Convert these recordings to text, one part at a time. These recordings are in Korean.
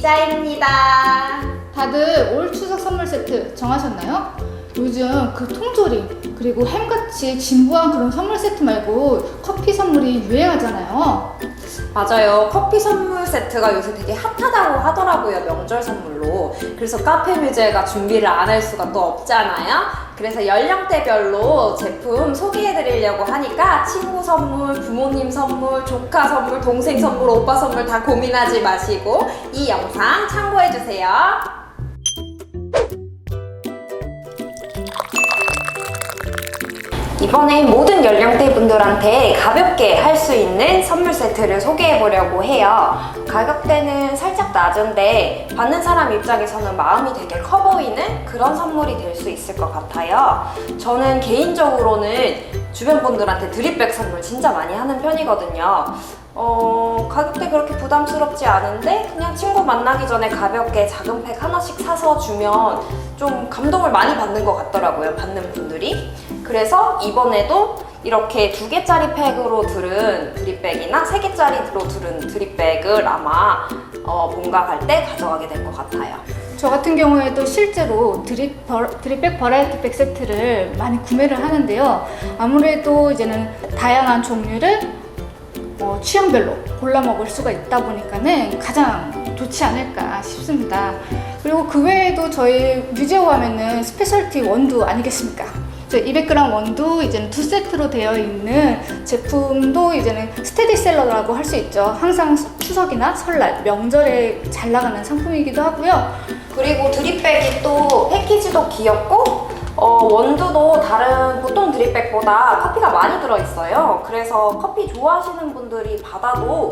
이자입니다. 다들 올 추석 선물 세트 정하셨나요? 요즘 그 통조림 그리고 햄같이 진부한 그런 선물 세트 말고 커피 선물이 유행하잖아요. 맞아요. 커피 선물 세트가 요새 되게 핫하다고 하더라고요. 명절 선물로. 그래서 카페 뮤즈가 준비를 안 할 수가 또 없잖아요. 그래서 연령대별로 제품 소개해드리려고 하니까 친구 선물, 부모님 선물, 조카 선물, 동생 선물, 오빠 선물 다 고민하지 마시고 이 영상 참고해주세요. 이번에 모든 연령대 분들한테 가볍게 할 수 있는 선물 세트를 소개해 보려고 해요. 가격대는 살짝 낮은데 받는 사람 입장에서는 마음이 되게 커 보이는 그런 선물이 될 수 있을 것 같아요. 저는 개인적으로는 주변 분들한테 드립백 선물 진짜 많이 하는 편이거든요. 어, 가격대 그렇게 부담스럽지 않은데 그냥 친구 만나기 전에 가볍게 작은 팩 하나씩 사서 주면 좀 감동을 많이 받는 것 같더라고요. 받는 분들이. 그래서 이번에도 이렇게 두 개짜리 팩으로 들은 드립백이나 세 개짜리로 들은 드립백을 아마 어, 본가 갈 때 가져가게 될 것 같아요. 저 같은 경우에도 실제로 드립, 버, 드립백 버라이티 백 세트를 많이 구매를 하는데요. 아무래도 이제는 다양한 종류를 어, 취향별로 골라 먹을 수가 있다 보니까는 가장 좋지 않을까 싶습니다. 그리고 그 외에도 저희 뮤제오 하면은 스페셜티 원두 아니겠습니까? 저 200g 원두 이제는 두 세트로 되어 있는 제품도 이제는 스테디셀러라고 할 수 있죠. 항상 추석이나 설날, 명절에 잘 나가는 상품이기도 하고요. 그리고 드립백이 또 패키지도 귀엽고 어, 원두도 다른 보통 드립백보다 커피가 많이 들어있어요. 그래서 커피 좋아하시는 분들이 받아도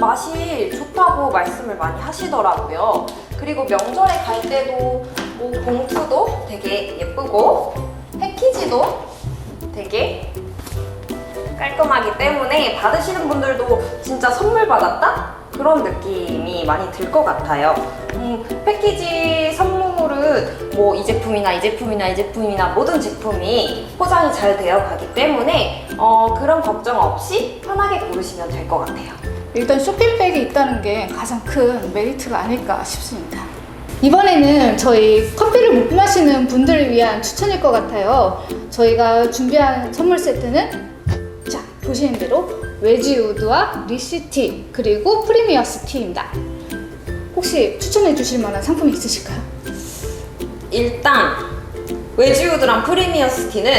맛이 좋다고 말씀을 많이 하시더라고요. 그리고 명절에 갈 때도 뭐 봉투도 되게 예쁘고 패키지도 되게 깔끔하기 때문에 받으시는 분들도 진짜 선물 받았다? 그런 느낌이 많이 들 것 같아요. 음, 패키지 선물은 뭐 이 제품이나 이 제품이나 이 제품이나 모든 제품이 포장이 잘 되어 가기 때문에 어, 그런 걱정 없이 편하게 고르시면 될 것 같아요. 일단 쇼핑백이 있다는 게 가장 큰 메리트가 아닐까 싶습니다. 이번에는 저희 커피를 못 마시는 분들을 위한 추천일 것 같아요. 저희가 준비한 선물 세트는 자 보시는 대로 웨지우드와 리시티 그리고 프리미어스 티입니다. 혹시 추천해 주실 만한 상품이 있으실까요? 일단 웨지우드랑 프리미어스 티는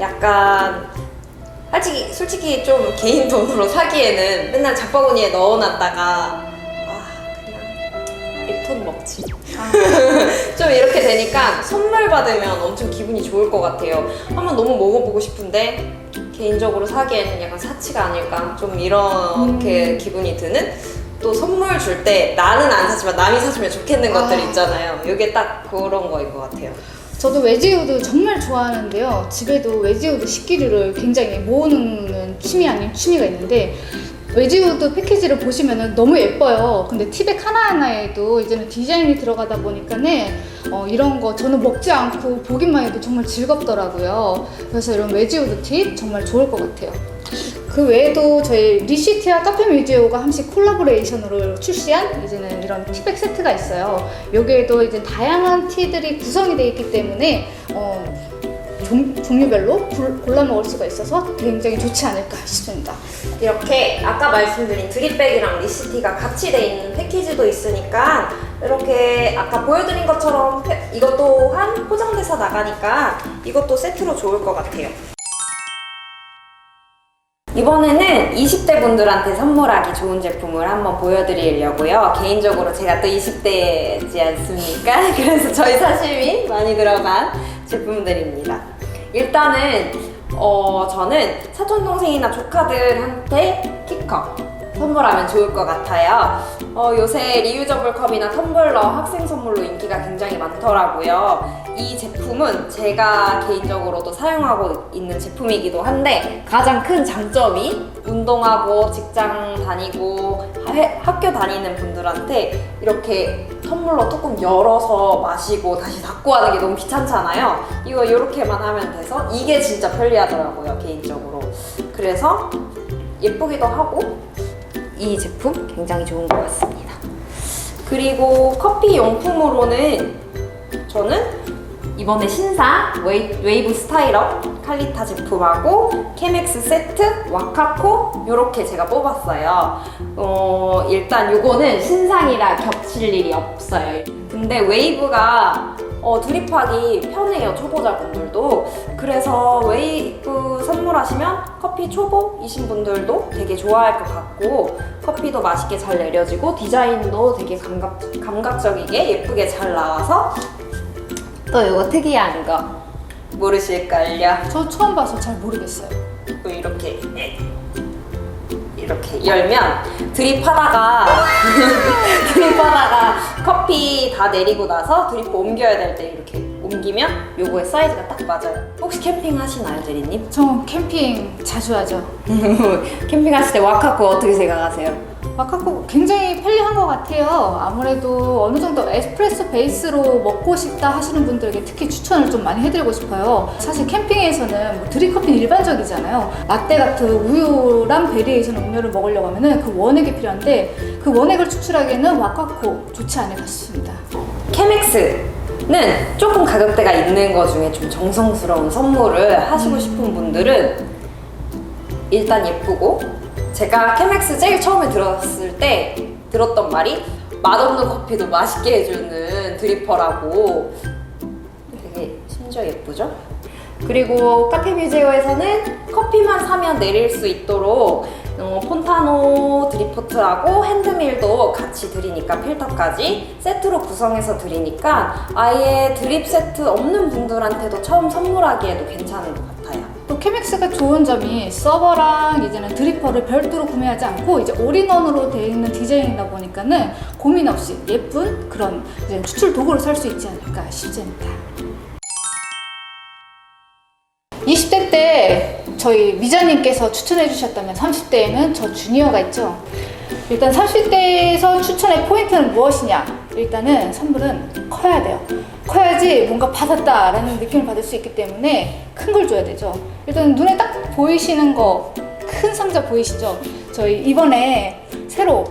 약간 솔직히, 솔직히 좀 개인 돈으로 사기에는 맨날 장바구니에 넣어놨다가 먹지. 좀 이렇게 되니까 선물 받으면 엄청 기분이 좋을 것 같아요. 한번 너무 먹어보고 싶은데 개인적으로 사기에는 약간 사치가 아닐까 좀 이렇게 기분이 드는 또 선물 줄 때 나는 안 사지만 남이 사주면 좋겠는 것들 아. 있잖아요. 이게 딱 그런 거인 것 같아요. 저도 웨지우드 정말 좋아하는데요. 집에도 웨지우드 식기류를 굉장히 모으는 취미 아닌 취미가 있는데 웨지우드 패키지를 보시면 너무 예뻐요. 근데 티백 하나하나에도 이제는 디자인이 들어가다 보니까는 어, 이런 거 저는 먹지 않고 보기만 해도 정말 즐겁더라고요. 그래서 이런 웨지우드 팁 정말 좋을 것 같아요. 그 외에도 저희 리시티와 카페 뮤지오가 함께 콜라보레이션으로 출시한 이제는 이런 티백 세트가 있어요. 여기에도 이제 다양한 티들이 구성이 되어 있기 때문에 어, 종, 종류별로 골- 골라 먹을 수가 있어서 굉장히 좋지 않을까 싶습니다. 이렇게 아까 말씀드린 드립백이랑 리시티가 같이 돼 있는 패키지도 있으니까 이렇게 아까 보여드린 것처럼 패- 이것 또한 포장돼서 나가니까 이것도 세트로 좋을 것 같아요. 이번에는 20대 분들한테 선물하기 좋은 제품을 한번 보여드리려고요. 개인적으로 제가 또 20대지 않습니까? 그래서 저희 사심이 많이 들어간 제품들입니다. 일단은 어, 저는 사촌 동생이나 조카들한테 키컵 선물하면 좋을 것 같아요. 어, 요새 리유저블 컵이나 텀블러 학생 선물로 인기가 굉장히 많더라고요. 이 제품은 제가 개인적으로도 사용하고 있는 제품이기도 한데 가장 큰 장점이 운동하고 직장 다니고 하- 학교 다니는 분들한테 이렇게 텀블러 뚜껑 열어서 마시고 다시 닫고 하는 게 너무 귀찮잖아요. 이거 이렇게만 하면 돼서 이게 진짜 편리하더라고요, 개인적으로. 그래서 예쁘기도 하고 이 제품 굉장히 좋은 것 같습니다. 그리고 커피 용품으로는 저는 이번에 신상 웨이, 웨이 브 스타일업 칼리타 제품하고 케맥스 세트, 와카코 이렇게 제가 뽑았어요. 어, 일단 요거는 신상이라 겹칠 일이 없어요. 근데 웨이브가 어, 드립하기 편해요 초보자분들도 그래서 웨이브 선물하시면 커피 초보이신 분들도 되게 좋아할 것 같고 커피도 맛있게 잘 내려지고 디자인도 되게 감각, 감각적이게 예쁘게 잘 나와서 또 이거 특이한 거 모르실걸요? 저 처음 봐서 잘 모르겠어요. 또 이렇게 이렇게 열면 드립하다가 드립하다가 커피 다 내리고 나서 드립 옮겨야 될 때 이렇게 옮기면 요거의 사이즈가 딱 맞아요. 혹시 캠핑 하시나요, 대리님? 저 캠핑 자주 하죠. 캠핑 하실 때 와카코 어떻게 생각하세요? 마카코 굉장히 편리한 것 같아요. 아무래도 어느 정도 에스프레소 베이스로 먹고 싶다 하시는 분들에게 특히 추천을 좀 많이 해드리고 싶어요. 사실 캠핑에서는 뭐 드립커피는 일반적이잖아요. 라떼 같은 우유랑 베리에이션 음료를 먹으려고 하면은 그 원액이 필요한데 그 원액을 추출하기에는 와카코 좋지 않을까 싶습니다. 케맥스 는 조금 가격대가 있는 것 중에 좀 정성스러운 선물을 하시고 싶은 분들은 일단 예쁘고 제가 케맥스 제일 처음에 들었을 때 들었던 말이 맛없는 커피도 맛있게 해주는 드리퍼라고 되게 심지어 예쁘죠? 그리고 카페 뮤제어에서는 커피만 사면 내릴 수 있도록 어, 폰타노 드리포트하고 핸드밀도 같이 드리니까 필터까지 세트로 구성해서 드리니까 아예 드립 세트 없는 분들한테도 처음 선물하기에도 괜찮은 것 같아요. 또 케맥스가 좋은 점이 서버랑 이제는 드리퍼를 별도로 구매하지 않고 이제 올인원으로 되어 있는 디자인이다 보니까는 고민 없이 예쁜 그런 추출 도구를 살 수 있지 않을까 싶습니다. 20대 때 저희 미자님께서 추천해 주셨다면 30대에는 저 주니어가 있죠. 일단 30대에서 추천의 포인트는 무엇이냐? 일단은 선물은 커야 돼요. 커야지 뭔가 받았다라는 느낌을 받을 수 있기 때문에 큰 걸 줘야 되죠. 일단 눈에 딱 보이시는 거 큰 상자 보이시죠? 저희 이번에 새로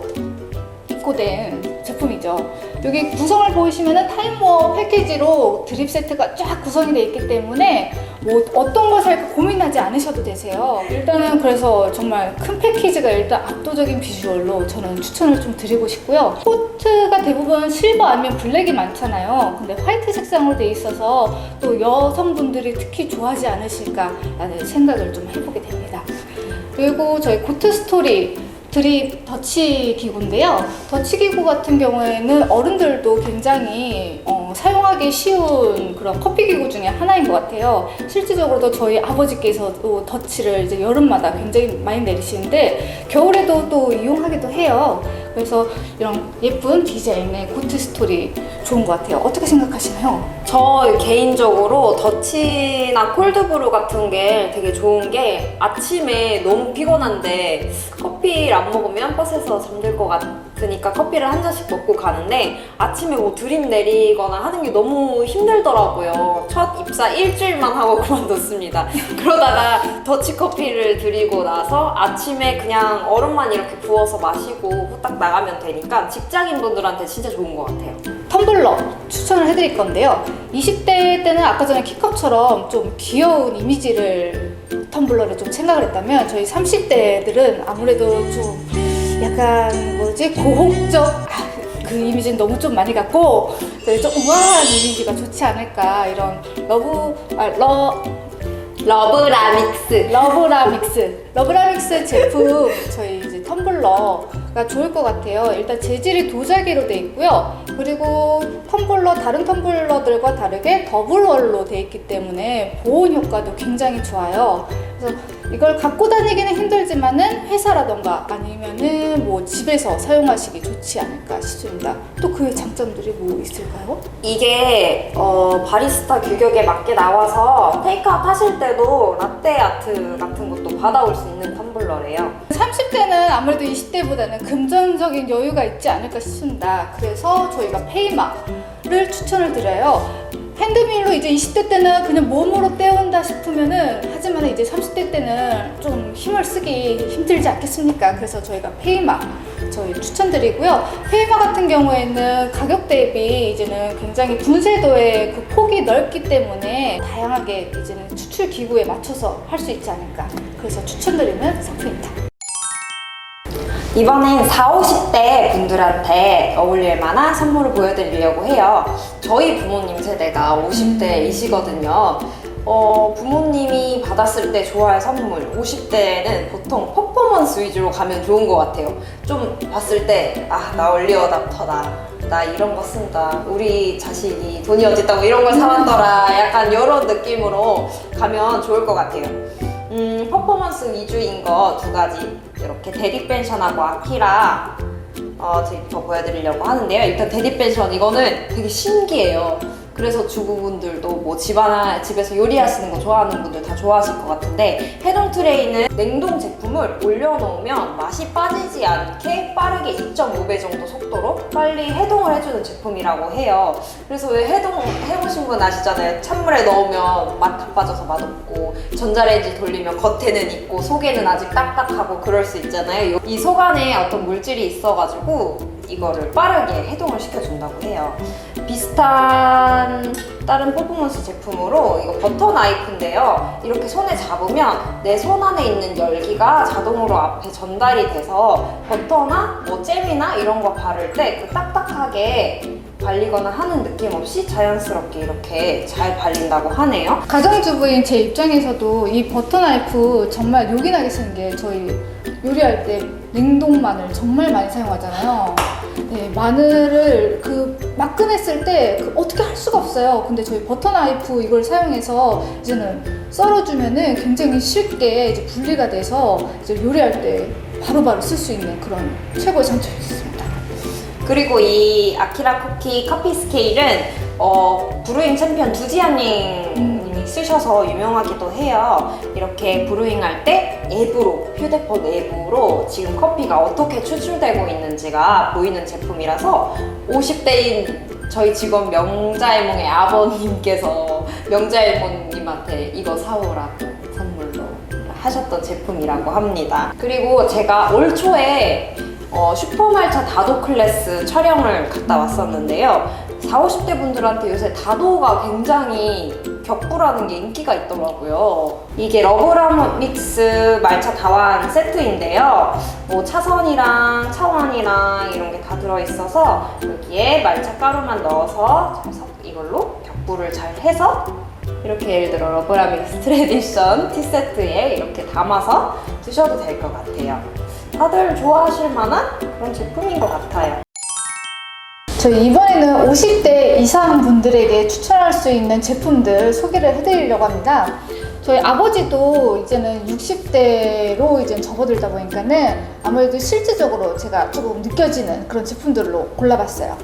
입고된 제품이죠. 여기 구성을 보시면은 타임워 패키지로 드립 세트가 쫙 구성이 되어 있기 때문에 뭐 어떤 걸 살까 고민하지 않으셔도 되세요. 일단은 그래서 정말 큰 패키지가 일단 압도적인 비주얼로 저는 추천을 좀 드리고 싶고요. 코트가 대부분 실버 아니면 블랙이 많잖아요. 근데 화이트 색상으로 돼 있어서 또 여성분들이 특히 좋아하지 않으실까라는 생각을 좀 해보게 됩니다. 그리고 저희 고트 스토리 드립 더치 기구인데요. 더치 기구 같은 경우에는 어른들도 굉장히 어, 사용하기 쉬운 그런 커피 기구 중에 하나인 것 같아요. 실질적으로도 저희 아버지께서도 더치를 이제 여름마다 굉장히 많이 내리시는데 겨울에도 또 이용하기도 해요. 그래서 이런 예쁜 디자인의 고트 스토리 좋은 것 같아요. 어떻게 생각하시나요? 저 개인적으로 더치나 콜드브루 같은 게 되게 좋은 게 아침에 너무 피곤한데 커피를 안 먹으면 버스에서 잠들 것 같으니까 커피를 한 잔씩 먹고 가는데 아침에 뭐 드립 내리거나 하는 게 너무 힘들더라고요. 첫 입사 일주일만 하고 그만뒀습니다. 그러다가 더치 커피를 드리고 나서 아침에 그냥 얼음만 이렇게 부어서 마시고 후딱 나가면 되니까 직장인 분들한테 진짜 좋은 것 같아요. 텀블러 추천을 해드릴 건데요. 20대 때는 아까 전에 키컵처럼 좀 귀여운 이미지를 텀블러를 좀 생각을 했다면 저희 30대들은 아무래도 좀 약간 뭐지 고혹적 아, 그 이미지는 너무 좀 많이 갖고 좀 우아한 이미지가 좋지 않을까 이런 러브 아 러 러브라믹스. 러브라믹스 러브라믹스 제품 저희 이제 텀블러 가 좋을 것 같아요. 일단 재질이 도자기로 돼 있고요. 그리고 텀블러 다른 텀블러들과 다르게 더블월로 돼 있기 때문에 보온 효과도 굉장히 좋아요. 그래서 이걸 갖고 다니기는 힘들지만은 회사라던가 아니면은 뭐 집에서 사용하시기 좋지 않을까 싶습니다. 또 그 장점들이 뭐 있을까요? 이게 어, 바리스타 규격에 맞게 나와서 테이크아웃 하실 때도 라떼 아트 같은 것도 받아올 수 있는 텀블러래요. 30대는 아무래도 20대보다는 금전적인 여유가 있지 않을까 싶습니다. 그래서 저희가 페이마를 추천을 드려요. 핸드밀로 이제 20대 때는 그냥 몸으로 때운다 싶으면은 하지만 이제 30대 때는 좀 힘을 쓰기 힘들지 않겠습니까? 그래서 저희가 페이마 저희 추천드리고요. 페이마 같은 경우에는 가격 대비 이제는 굉장히 분쇄도의 그 폭이 넓기 때문에 다양하게 이제는 추출 기구에 맞춰서 할 수 있지 않을까. 그래서 추천드리는 상품입니다. 이번엔 4, 50대 분들한테 어울릴 만한 선물을 보여드리려고 해요. 저희 부모님 세대가 50대이시거든요. 어, 부모님이 받았을 때 좋아할 선물, 50대는 보통 퍼포먼스 위주로 가면 좋은 것 같아요. 좀 봤을 때, 아, 나 얼리어답터다. 나 이런 거 쓴다. 우리 자식이 돈이 어딨다고 이런 걸 사왔더라. 약간 이런 느낌으로 가면 좋을 것 같아요. 음, 퍼포먼스 위주인 거 두 가지 이렇게 데디 펜션하고 아키라 어, 제부터 보여드리려고 하는데요. 일단 데디 펜션 이거는 되게 신기해요. 그래서 주부분들도 뭐 집안 집에서 요리하시는 거 좋아하는 분들 다 좋아하실 것 같은데 해동 트레이는 냉동 제품을 올려놓으면 맛이 빠지지 않게 빠르게 2.5배 정도 속도로 빨리 해동을 해주는 제품이라고 해요. 그래서 왜 해동 해보신 분 아시잖아요. 찬물에 넣으면 맛 다 빠져서 맛없고 전자레인지 돌리면 겉에는 있고 속에는 아직 딱딱하고 그럴 수 있잖아요. 이 속 안에 어떤 물질이 있어가지고 이거를 빠르게 해동을 시켜준다고 해요. 비슷한 다른 퍼포먼스 제품으로 이거 버터 나이프인데요. 이렇게 손에 잡으면 내 손 안에 있는 열기가 자동으로 앞에 전달이 돼서 버터나 뭐 잼이나 이런 거 바를 때 그 딱딱하게 발리거나 하는 느낌 없이 자연스럽게 이렇게 잘 발린다고 하네요. 가정주부인 제 입장에서도 이 버터 나이프 정말 요긴하게 쓰는 게 저희 요리할 때 냉동 마늘 정말 많이 사용하잖아요. 네, 마늘을 그막 꺼냈을 때 그 어떻게 할 수가 없어요. 근데 저희 버터 나이프 이걸 사용해서 이제는 썰어주면은 굉장히 쉽게 이제 분리가 돼서 이제 요리할 때 바로바로 쓸 수 있는 그런 최고의 장점이 있습니다. 그리고 이 아키라 쿠키 커피 스케일은 어, 브루잉 챔피언 두지안님이 쓰셔서 유명하기도 해요. 이렇게 브루잉 할때 앱으로 휴대폰 앱으로 지금 커피가 어떻게 추출되고 있는지가 보이는 제품이라서 50대인 저희 직원 명자이몽의 아버님께서 명자이몽님한테 이거 사오라고 선물로 하셨던 제품이라고 합니다. 그리고 제가 올 초에 어, 슈퍼말차 다도 클래스 촬영을 갔다 왔었는데요. 40, 50대 분들한테 요새 다도가 굉장히 격부라는 게 인기가 있더라고요. 이게 러브라모 믹스 말차 다완 세트인데요. 뭐 차선이랑 차원이랑 이런 게 다 들어있어서 여기에 말차 가루만 넣어서 이걸로 격부를 잘 해서 이렇게 예를 들어 러브라믹스 트레디션 티세트에 이렇게 담아서 드셔도 될 것 같아요. 다들 좋아하실 만한 그런 제품인 것 같아요. 저희 이번에는 50대 이상 분들에게 추천할 수 있는 제품들 소개를 해드리려고 합니다. 저희 아버지도 이제는 60대로 이제 접어들다 보니까는 아무래도 실질적으로 제가 조금 느껴지는 그런 제품들로 골라봤어요.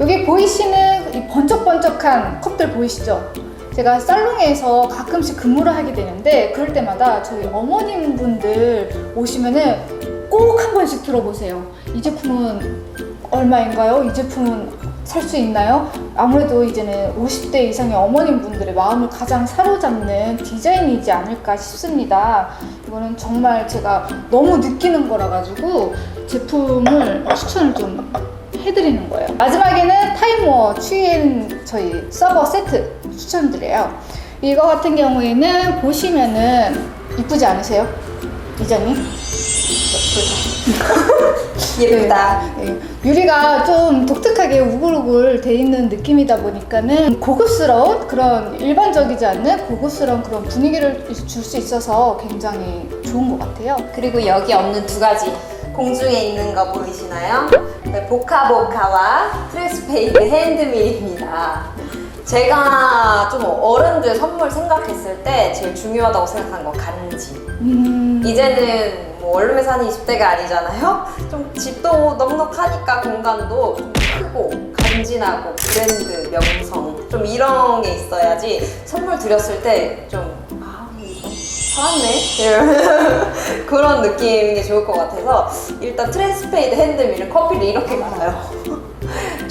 여기 보이시는 이 번쩍번쩍한 컵들 보이시죠? 제가 살롱에서 가끔씩 근무를 하게 되는데 그럴 때마다 저희 어머님 분들 오시면은 꼭 한 번씩 들어보세요. 이 제품은 얼마인가요? 이 제품은 살 수 있나요? 아무래도 이제는 50대 이상의 어머님 분들의 마음을 가장 사로잡는 디자인이지 않을까 싶습니다. 이거는 정말 제가 너무 느끼는 거라 가지고 제품을 추천을 좀 해드리는 거예요. 마지막에는 타이머 추인 저희 서버 세트 추천드려요. 이거 같은 경우에는 보시면은 이쁘지 않으세요? 이장님? 예쁘다. 네, 유리가 좀 독특하게 우글우글 돼 있는 느낌이다 보니까는 고급스러운 그런 일반적이지 않는 고급스러운 그런 분위기를 줄 수 있어서 굉장히 좋은 것 같아요. 그리고 여기 없는 두 가지 공중에 있는 거 보이시나요? 네, 보카보카와 트레스페이드 핸드밀입니다. 제가 좀 어른들 선물 생각했을 때 제일 중요하다고 생각한 건 간지. 음, 이제는 뭐 원룸에 사는 20대가 아니잖아요? 좀 집도 넉넉하니까 공간도 좀 크고 간지나고 브랜드, 명성 좀 이런 게 있어야지 선물 드렸을 때좀 아, 그런 느낌인 게 좋을 것 같아서 일단 트랜스페이드 핸드밀은 커피를 이렇게 갈아요.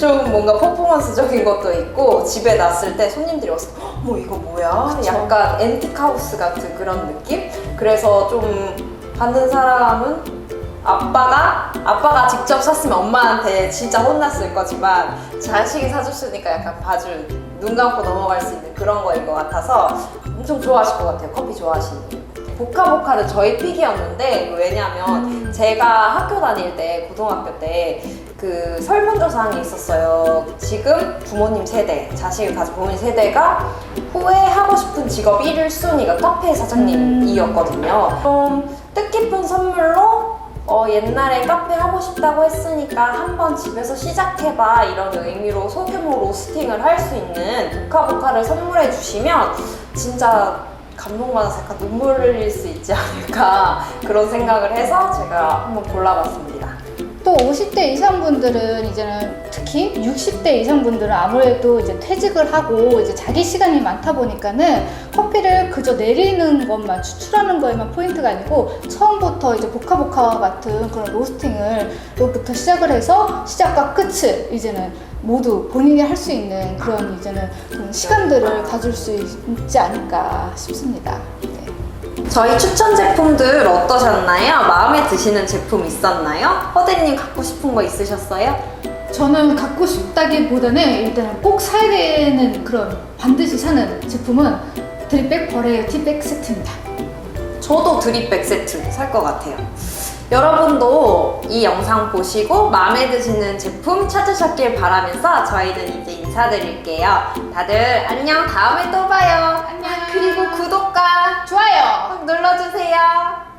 좀 뭔가 퍼포먼스적인 것도 있고 집에 놨을 때 손님들이 때뭐 이거 뭐야? 그쵸. 약간 앤틱하우스 같은 그런 느낌? 그래서 좀 받는 사람은 아빠가 아빠가 직접 샀으면 엄마한테 진짜 혼났을 거지만 자식이 사줬으니까 약간 봐줄 눈 감고 넘어갈 수 있는 그런 거인 것 같아서 엄청 좋아하실 것 같아요. 커피 좋아하시는 분. 보카보카는 저희 픽이었는데 왜냐면 제가 학교 다닐 때 고등학교 때 그 설문조사한 게 있었어요. 지금 부모님 세대, 자식을 가진 부모님 세대가 후회 하고 싶은 직업 1순위가 카페 사장님이었거든요. 좀 뜻깊은 선물로 어, 옛날에 카페 하고 싶다고 했으니까 한번 집에서 시작해봐 이런 의미로 소규모 로스팅을 할 수 있는 보카보카를 선물해 주시면 진짜 감동받아서 약간 눈물 흘릴 수 있지 않을까 그런 생각을 해서 제가 한번 골라봤습니다. 또 50대 이상 분들은 이제는 특히 60대 이상 분들은 아무래도 이제 퇴직을 하고 이제 자기 시간이 많다 보니까는 커피를 그저 내리는 것만 추출하는 거에만 포인트가 아니고 처음부터 이제 보카보카와 같은 그런 로스팅을 로부터 시작을 해서 시작과 끝을 이제는 모두 본인이 할 수 있는 그런 이제는 그런 시간들을 가질 수 있지 않을까 싶습니다. 네. 저희 추천 제품들 어떠셨나요? 마음에 드시는 제품 있었나요? 허대님 갖고 싶은 거 있으셨어요? 저는 갖고 싶다기보다는 일단은 꼭 사야 되는 그런 반드시 사는 제품은 드립백 버레이어 티백 세트입니다. 저도 드립백 세트 살 것 같아요. 여러분도 이 영상 보시고 마음에 드시는 제품 찾으셨길 바라면서 저희는 이제 인사드릴게요. 다들 안녕, 다음에 또 봐요. 안녕. 그리고 구독과 좋아요. 꼭 눌러주세요.